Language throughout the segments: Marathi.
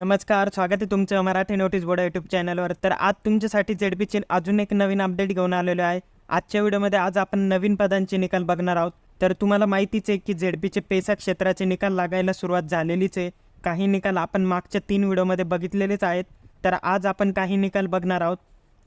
नमस्कार स्वागत आहे तुमचं मराठी नोटीस बोर्ड यूट्यूब चॅनलवर तर आज तुमच्यासाठी झेडपीचे अजून एक नवीन अपडेट घेऊन आलेलो आहे. आजच्या व्हिडिओमध्ये आज आपण नवीन पदांचे निकाल बघणार आहोत. तर तुम्हाला माहितीच आहे की झेडपीचे पेसा क्षेत्राचे निकाल लागायला सुरुवात झालेलीच आहे. काही निकाल आपण मागच्या तीन व्हिडिओमध्ये बघितलेलेच आहेत. तर आज आपण काही निकाल बघणार आहोत.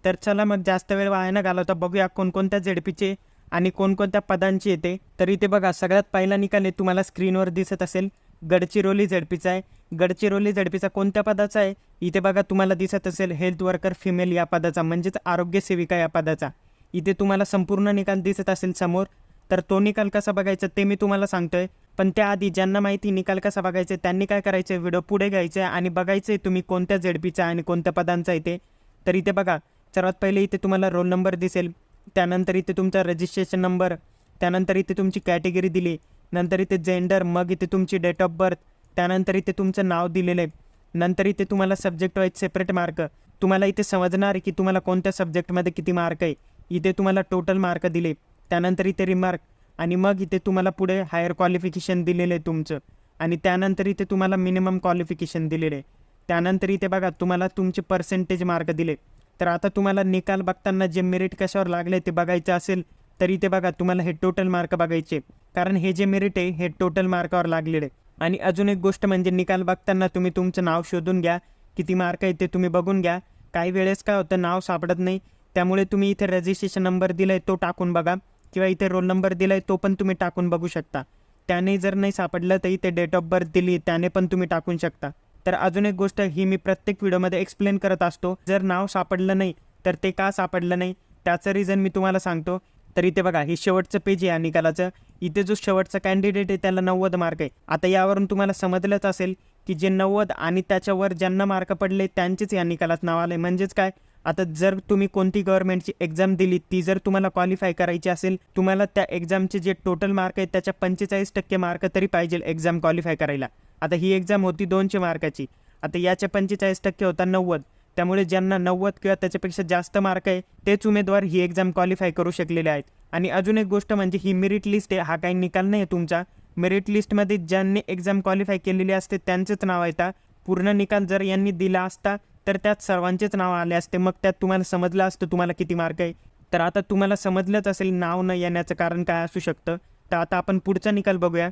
तर चला मग जास्त वेळ वाया न घालवता बघूया कोणकोणत्या झेडपीचे आणि कोणकोणत्या पदांची येते. तर इथे बघा सगळ्यात पहिला निकाल आहे तुम्हाला स्क्रीनवर दिसत असेल. गडचिरोली झडपीचा आहे. गडचिरोली झडपीचा कोणत्या पदाचा आहे? इथे बघा तुम्हाला दिसत असेल हेल्थ वर्कर फिमेल या पदाचा म्हणजेच आरोग्य सेविका या पदाचा. इथे तुम्हाला संपूर्ण निकाल दिसत असेल समोर. तर तो निकाल कसा बघायचा ते मी तुम्हाला सांगतोय. पण त्याआधी ज्यांना माहिती निकाल कसा बघायचा त्यांनी काय करायचं व्हिडिओ पुढे घ्यायचे आहे आणि बघायचं आहे तुम्ही कोणत्या झेडपीचा आणि कोणत्या पदांचा इथे तर इथे बघा सर्वात पहिले इथे तुम्हाला रोल नंबर दिसेल. त्यानंतर इथे तुमचा रजिस्ट्रेशन नंबर त्यानंतर इथे तुमची कॅटेगरी दिली. नंतर इथे जेंडर मग इथे तुमची डेट ऑफ बर्थ त्यानंतर इथे तुमचं नाव दिलेलं आहे. नंतर इथे तुम्हाला सब्जेक्ट वाईज सेपरेट मार्क तुम्हाला इथे समजणार आहे की तुम्हाला कोणत्या सब्जेक्टमध्ये किती मार्क आहे. इथे तुम्हाला टोटल मार्क दिले. त्यानंतर इथे रिमार्क आणि मग इथे तुम्हाला पुढे हायर क्वालिफिकेशन दिलेलं आहे तुमचं. आणि त्यानंतर इथे तुम्हाला मिनिमम क्वालिफिकेशन दिलेलं आहे. त्यानंतर इथे बघा तुम्हाला तुमचे पर्सेंटेज मार्क दिले. तर आता तुम्हाला निकाल बघताना जे मेरिट कशावर लागले ते बघायचं असेल तर इथे बघा तुम्हाला हे टोटल मार्क बघायचे. कारण हे जे मेरिट आहे हे टोटल मार्कावर लागलेले. आणि अजून एक गोष्ट म्हणजे निकाल बघताना तुम्ही तुमचं नाव शोधून घ्या. किती मार्क आहे ते तुम्ही बघून घ्या. काही वेळेस काय होतं नाव सापडत नाही. त्यामुळे तुम्ही इथे रजिस्ट्रेशन नंबर दिला आहे तो टाकून बघा. किंवा इथे रोल नंबर दिला आहे तो पण तुम्ही टाकून बघू शकता. त्याने जर नाही सापडलं तर इथे डेट ऑफ बर्थ दिली त्याने पण तुम्ही टाकून शकता. तर अजून एक गोष्ट ही मी प्रत्येक व्हिडिओमध्ये एक्सप्लेन करत असतो. जर नाव सापडलं नाही तर ते का सापडलं नाही? त्याचं रिझन मी तुम्हाला सांगतो. तर इथे बघा हे शेवटचं पेज आहे या निकालाचं. इथे जो शेवटचा कॅन्डिडेट आहे त्याला नव्वद मार्क आहे. आता यावरून तुम्हाला समजलंच असेल की जे नव्वद आणि त्याच्यावर ज्यांना मार्क पडले त्यांचेच या निकालात नाव आलं म्हणजेच काय? आता जर तुम्ही कोणती गव्हर्नमेंटची एक्झाम दिली ती जर तुम्हाला क्वालिफाय करायची असेल तुम्हाला त्या एक्झामचे जे टोटल मार्क आहेत त्याच्या पंचेचाळीस टक्के मार्क तरी पाहिजे एक्झाम क्वालिफाय करायला. आता ही एक्झाम होती दोनशे मार्काची आता याच्या पंचेचाळीस टक्के होता नव्वद. त्यामुळे ज्यांना नव्वद किंवा त्याच्यापेक्षा जास्त मार्क आहे तेच उमेदवार ही एक्झाम क्वालिफाय करू शकलेले आहेत. आणि अजून एक गोष्ट म्हणजे ही मेरिट लिस्ट आहे हा काही निकाल नाही आहे तुमचा. मेरिट लिस्टमध्ये ज्यांनी एक्झाम क्वालिफाय केलेली असते त्यांचंच नाव येतं पूर्ण निकाल जर यांनी दिला असता तर त्यात सर्वांचेच नाव आले असते. मग त्यात तुम्हाला समजलं असतं तुम्हाला किती मार्क आहे. तर आता तुम्हाला समजलंच असेल नाव न येण्याचं कारण काय असू शकतं. तर आता आपण पुढचा निकाल बघूया.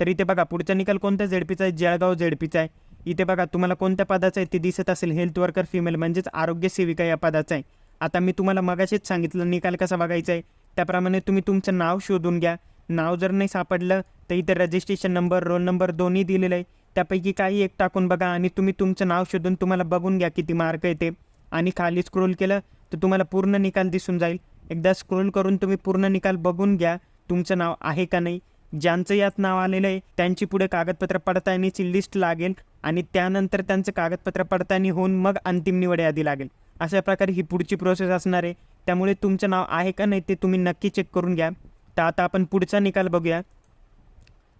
तर इथे बघा पुढचा निकाल कोणता? झेडपीचा आहे जळगाव झेडपीचा आहे. इथे बघा तुम्हाला कोणत्या पदाचं आहे ते दिसत असेल? हेल्थ वर्कर फिमेल म्हणजेच आरोग्य सेविका या पदाचं आहे. आता मी तुम्हाला मगाशीच सांगितलं निकाल कसा बघायचा आहे? त्याप्रमाणे तुम्ही तुमचं नाव शोधून घ्या. नाव जर नाही सापडलं तर इथे रजिस्ट्रेशन नंबर रोल नंबर दोन्ही दिलेलं आहे. त्यापैकी काही एक टाकून बघा आणि तुम्ही तुमचं नाव शोधून तुम्हाला बघून घ्या किती मार्क येते आणि खाली स्क्रोल केलं तर तुम्हाला पूर्ण निकाल दिसून जाईल. एकदा स्क्रोल करून तुम्ही पूर्ण निकाल बघून घ्या तुमचं नाव आहे का नाही. ज्यांचं यात नाव आलेलं आहे त्यांची पुढे कागदपत्र पडताळणीची लिस्ट लागेल. आणि त्यानंतर त्यांचं कागदपत्र पडताळणी होऊन मग अंतिम निवड यादी लागेल. अशा प्रकारे ही पुढची प्रोसेस असणार आहे. त्यामुळे तुमचं नाव आहे का नाही ते तुम्ही नक्की चेक करून घ्या. तर आता आपण पुढचा निकाल बघूया.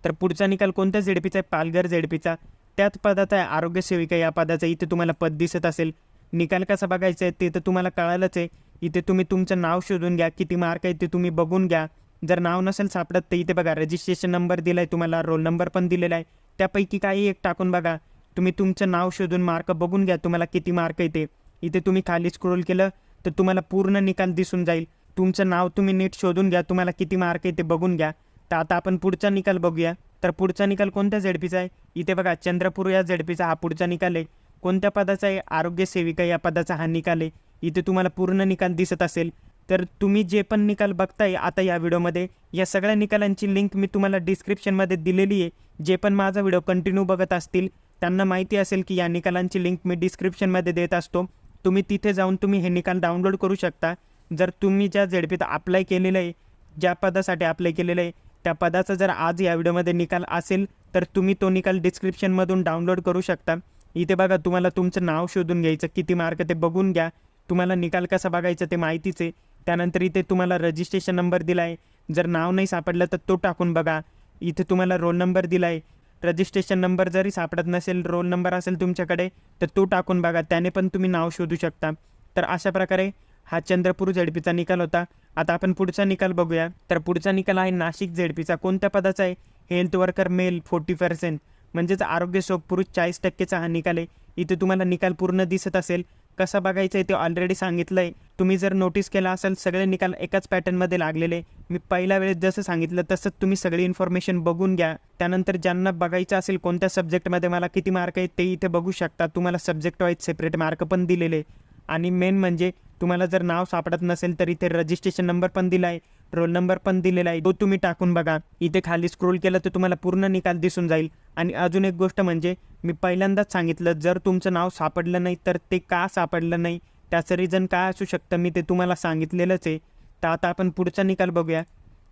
तर पुढचा निकाल कोणत्या झेडपीचा आहे? पालघर झेडपीचा त्याच पदाचा आहे आरोग्य सेविका. या पदाचा इथे तुम्हाला पद दिसत असेल. निकाल कसा बघायचा आहे ते तर तुम्हाला कळालंच आहे. इथे तुम्ही तुमचं नाव शोधून घ्या. किती मार्क आहे ते तुम्ही बघून घ्या. जर नाव नसेल सापडत तर इथे बघा. रजिस्ट्रेशन नंबर दिला आहे तुम्हाला. रोल नंबर पण दिलेला आहे. त्यापैकी काही एक टाकून बघा. तुम्ही तुमचं नाव शोधून मार्क बघून घ्या. तुम्हाला किती मार्क येते. इथे तुम्ही खाली स्क्रोल केलं तर तुम्हाला पूर्ण निकाल दिसून जाईल. तुमचं नाव तुम्ही नीट शोधून घ्या. तुम्हाला किती मार्क येते बघून घ्या. तर आता आपण पुढचा निकाल बघूया. तर पुढचा निकाल कोणत्या झेडपीचा आहे? इथे बघा चंद्रपूर या झेडपीचा हा पुढचा निकाल आहे. कोणत्या पदाचा आहे? आरोग्य सेविका या पदाचा हा निकाल आहे. इथे तुम्हाला पूर्ण निकाल दिसत असेल. तर तुम्ही जे पण निकाल बघताय आता या व्हिडिओमध्ये या सगळ्या निकालांची लिंक मी तुम्हाला डिस्क्रिप्शनमध्ये दिलेली आहे. जे पण माझा व्हिडिओ कंटिन्यू बघत असतील त्यांना माहिती असेल की या निकालांची लिंक मी डिस्क्रिप्शनमध्ये देत असतो. तुम्ही तिथे जाऊन तुम्ही हे निकाल डाउनलोड करू शकता. जर तुम्ही ज्या झेडपीत अप्लाय केलेलं आहे ज्या पदासाठी अप्लाय केलेलं आहे त्या पदाचा जर आज या व्हिडिओमध्ये निकाल असेल तर तुम्ही तो निकाल डिस्क्रिप्शनमधून डाउनलोड करू शकता. इथे बघा तुम्हाला तुमचं नाव शोधून घ्यायचं किती मार्क ते बघून घ्या. तुम्हाला निकाल कसा बघायचा ते माहितीच आहे. त्यानंतर इथे तुम्हाला रजिस्ट्रेशन नंबर दिला आहे जर नाव नाही सापडलं तर तो टाकून बघा. इथे तुम्हाला रोल नंबर दिला आहे रजिस्ट्रेशन नंबर जरी सापडत नसेल रोल नंबर असेल तुमच्याकडे तर तो टाकून बघा. त्याने पण तुम्ही नाव शोधू शकता. तर अशा प्रकारे हा चंद्रपूर झेडपीचा निकाल होता. आता आपण पुढचा निकाल बघूया. तर पुढचा निकाल आहे नाशिक झेडपीचा. कोणत्या पदाचा आहे? Health worker male forty percent म्हणजेच आरोग्य सोप पुरुष चाळीस टक्केचा हा निकाल आहे. इथे तुम्हाला निकाल पूर्ण दिसत असेल. कसा बघायचं आहे ते ऑलरेडी सांगितलं आहे तुम्ही जर नोटीस केला असेल सगळे निकाल एकाच पॅटर्नमध्ये लागलेले. मी पहिल्या वेळेस जसं सांगितलं तसंच तुम्ही सगळी इन्फॉर्मेशन बघून घ्या. त्यानंतर ज्यांना बघायचं असेल कोणत्या सब्जेक्टमध्ये मला किती मार्क आहेत ते इथे बघू शकता तुम्हाला सब्जेक्ट वाईज सेपरेट मार्क पण दिलेले. आणि मेन म्हणजे तुम्हाला जर नाव सापडत नसेल तर इथे रजिस्ट्रेशन नंबर पण दिला आहे रोल नंबर पण दिलेला आहे. तो तुम्ही टाकून बघा. इथे खाली स्क्रोल केलं तर तुम्हाला पूर्ण निकाल दिसून जाईल. आणि अजून एक गोष्ट म्हणजे मी पहिल्यांदाच सांगितलं जर तुमचं नाव सापडलं नाही तर ते का सापडलं नाही? त्याचं रिझन काय असू शकतं? मी ते तुम्हाला सांगितलेलंच आहे. तर आता आपण पुढचा निकाल बघूया.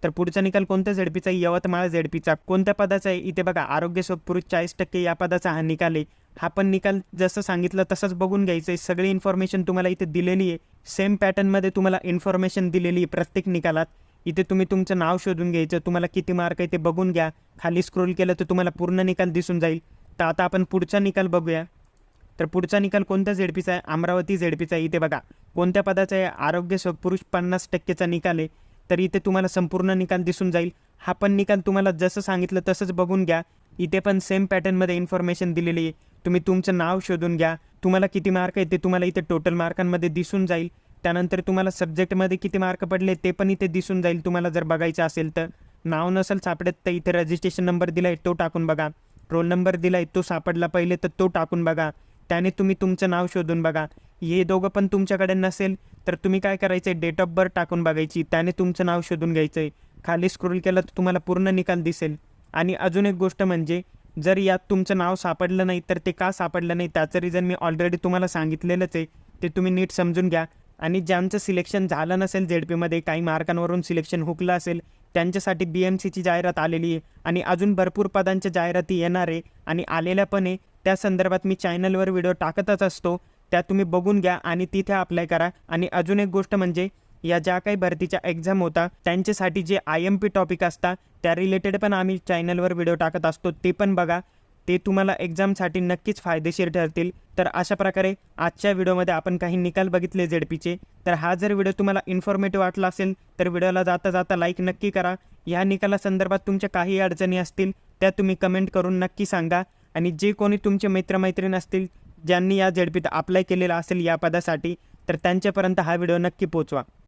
तर पुढचा निकाल कोणत्या झेडपीचा आहे? यवतमाळ झेडपीचा. कोणत्या पदाचा आहे? इथे बघा आरोग्य सेवक चाळीस टक्के या पदाचा हा निकाल आहे. हा पण निकाल जसं सांगितलं तसंच बघून घ्यायचं आहे. सगळी इन्फॉर्मेशन तुम्हाला इथे दिलेली आहे. सेम पॅटर्नमध्ये तुम्हाला इन्फॉर्मेशन दिलेली आहे प्रत्येक निकालात. इथे तुम्ही तुमचं नाव शोधून घ्यायचं तुम्हाला किती मार्क आहे ते बघून घ्या. खाली स्क्रोल केलं तर तुम्हाला पूर्ण निकाल दिसून जाईल. तर आता आपण पुढचा निकाल बघूया. तर पुढचा निकाल कोणत्या झेडपीचा आहे? अमरावती झेडपीचा आहे. इथे बघा. कोणत्या पदाचा आहे? आरोग्य सपुरुष पुरुष पन्नास टक्केचा निकाल आहे. तर इथे तुम्हाला संपूर्ण निकाल दिसून जाईल. हा पण निकाल तुम्हाला जसं सांगितलं तसंच बघून घ्या. इथे पण सेम पॅटर्नमध्ये इन्फॉर्मेशन दिलेली आहे. तुम्ही तुमचं नाव शोधून घ्या. तुम्हाला किती मार्क आहे ते तुम्हाला इथे टोटल मार्कांमध्ये दिसून जाईल. त्यानंतर तुम्हाला सब्जेक्टमध्ये किती मार्क पडले ते पण इथे दिसून जाईल. तुम्हाला जर बघायचं असेल तर. नाव नसेल सापडत तर इथे रजिस्ट्रेशन नंबर दिला आहे तो टाकून बघा. रोल नंबर दिला आहे तो सापडला पहिले तर तो टाकून बघा. त्याने तुम्ही तुमचं नाव शोधून बघा. हे दोघं पण तुमच्याकडे नसेल तर तुम्ही काय करायचं आहे डेट ऑफ बर्थ टाकून बघायची. त्याने तुमचं नाव शोधून घ्यायचं आहे खाली स्क्रोल केलं तर तुम्हाला पूर्ण निकाल दिसेल. आणि अजून एक गोष्ट म्हणजे जर यात तुमचं नाव सापडलं नाही तर ते का सापडलं नाही? त्याचं रिझन मी ऑलरेडी तुम्हाला सांगितलेलंच आहे. ते तुम्ही नीट समजून घ्या. आणि ज्यांचं सिलेक्शन झालं नसेल झेड पीमध्ये काही मार्कांवरून सिलेक्शन हुकलं असेल त्यांच्यासाठी बी एम सीची जाहिरात आलेली आहे. आणि अजून भरपूर पदांच्या जाहिराती येणार आहे. आणि आलेल्या पण आहे. त्या संदर्भात मी चॅनलवर व्हिडिओ टाकतच असतो. त्या तुम्ही बघून घ्या आणि तिथे अप्लाय करा. आणि अजून एक गोष्ट म्हणजे या ज्या काही भरतीच्या एक्झाम होता त्यांच्यासाठी जे आय एम पी टॉपिक असतात त्या रिलेटेड पण आम्ही चॅनलवर व्हिडिओ टाकत असतो. ते पण बघा. ते तुम्हाला एक्झामसाठी नक्कीच फायदेशीर ठरतील. तर अशा प्रकारे आजच्या व्हिडिओमध्ये आपण काही निकाल बघितले झेडपीचे तर हा जर व्हिडिओ तुम्हाला इन्फॉर्मेटिव्ह वाटला असेल तर व्हिडिओला जाता जाता लाईक नक्की करा. या निकाला संदर्भात तुमच्या काही अडचणी असतील त्या तुम्ही कमेंट करून नक्की सांगा. आणि जे कोणी तुमचे मित्रमैत्रीण असतील ज्यांनी या झेडपीत अप्लाय केलेला असेल या पदासाठी तर त्यांच्यापर्यंत हा व्हिडिओ नक्की पोचवा